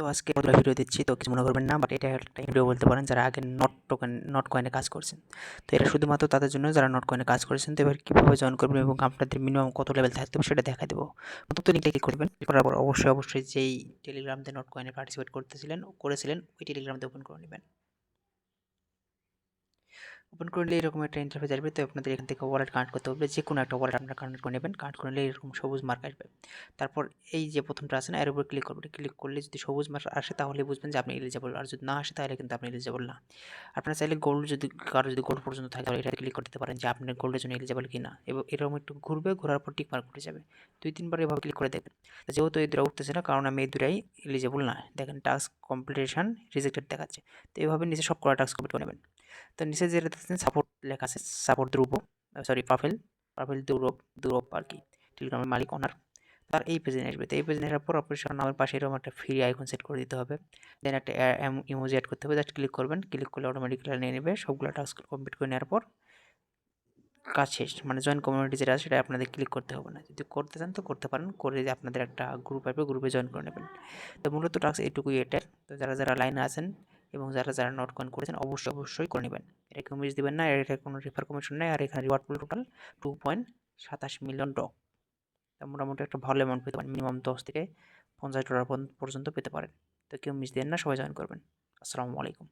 তো আজকে ভিডিও দিচ্ছি, তো কিছু মনে করবেন না বাট এটা একটা ভিডিও বলতে পারেন যারা আগে নট টোকেন নট কয়েনে কাজ করছেন। তো এটা শুধুমাত্র তাদের জন্য যারা নট কয়েনে কাজ করেছেন, তো এবার কীভাবে জয়েন করবেন এবং আপনাদের মিনিমাম কত লেভেল থাকতে হবে সেটা দেখা দেবো। নতুন লিঙ্কটা ক্লিক করবেন করার পর অবশ্যই অবশ্যই যেই টেলিগ্রামতে নট কয়েনে পার্টিসিপেট করতেছিলেন, করেছিলেন, ওই টেলিগ্রামতে ওপেন করে নেবেন। ওপেন করলে এরকম একটা ইন্টারফেস আসবে। তো আপনাদের এখান থেকে ওয়ালেট কানেক্ট করতে হবে। যে কোনো একটা ওয়ালেট আপনারা কানেক্ট করে নেবেন। কানেক্ট করলে এরকম সবুজ মার্ক আসবে। তারপর এই যে প্রথমটা আছে না, এর উপর ক্লিক করবেন। ক্লিক করলে যদি সবুজ মার্ক আসে তাহলে বুঝবেন যে আপনি এলিজেবল আর যদি না আসে তাহলে কিন্তু আপনি এলিজেবল না। আপনারা চাইলে গোল্ড যদি, কারও যদি গোল্ড পর্যন্ত থাকে তাহলে এটা ক্লিক করতে পারেন যে আপনি গোল্ডের জন্য এলিজেবল কি না এবং এরকম একটু ঘুরবে, ঘোরার পর টিক মার্ক উঠে যাবে। দুই, তিনবার এভাবে ক্লিক করে দেখবেন। যেহেতু এই দুটা উঠতেছে না, কারণ আমি এই দুটাই এলিজেবল না। দেখেন টাস্ক কমপ্লিটেশন রিজেক্টেড দেখাচ্ছে। তো এইভাবে নিচে সব করা টাস্ক কমপ্লিট করে নেবেন। তো নিচে যেটা সাপোর্ট লেখা আছে সাপোর্ট ধ্রুব সরি পাফেল পাফেল দুরব দুরব আর কি টেলিগ্রামের মালিক ওনার। তার এই পেজে আসবে। তো এই পেজে আসার পর অপারেশন নামের পাশে এরকম একটা ফ্রি আইকন সেট করে দিতে হবে। দেন একটা ইমোজি অ্যাড করতে হবে। জাস্ট ক্লিক করবেন। ক্লিক করলে অটোমেটিক্যালি নিয়ে নেবে। সবগুলো টাস্ক কমপ্লিট করে নেওয়ার পর কাজ শেষ। মানে জয়েন কমিউনিটি যেটা আছে, সেটা আপনাদের ক্লিক করতে হবে না। যদি করতে চান তো করতে পারেন। করে আপনাদের একটা গ্রুপ আসবে গ্রুপে জয়েন করে নেবেন। তো মূলত টাস্ক এইটুকুই এটার তো যারা যারা লাইনে আছেন এবং যারা যারা নোট কয়েন করেছেন অবশ্যই অবশ্যই করে নেবেন। এটা কেউ মিস দেবেন না এটা কোনো রেফার কমিশন নেই, আর এখানে reward pool total two point সাতাশ মিলিয়ন ডক মোটামুটি একটা ভালো অ্যামাউন্ট পেতে পারেন মিনিমাম দশ থেকে পঞ্চাশ ডলার পর্যন্ত পেতে পারেন। তো কেউ মিস দেন না, সবাই জয়েন করবেন। আসসালামু আলাইকুম।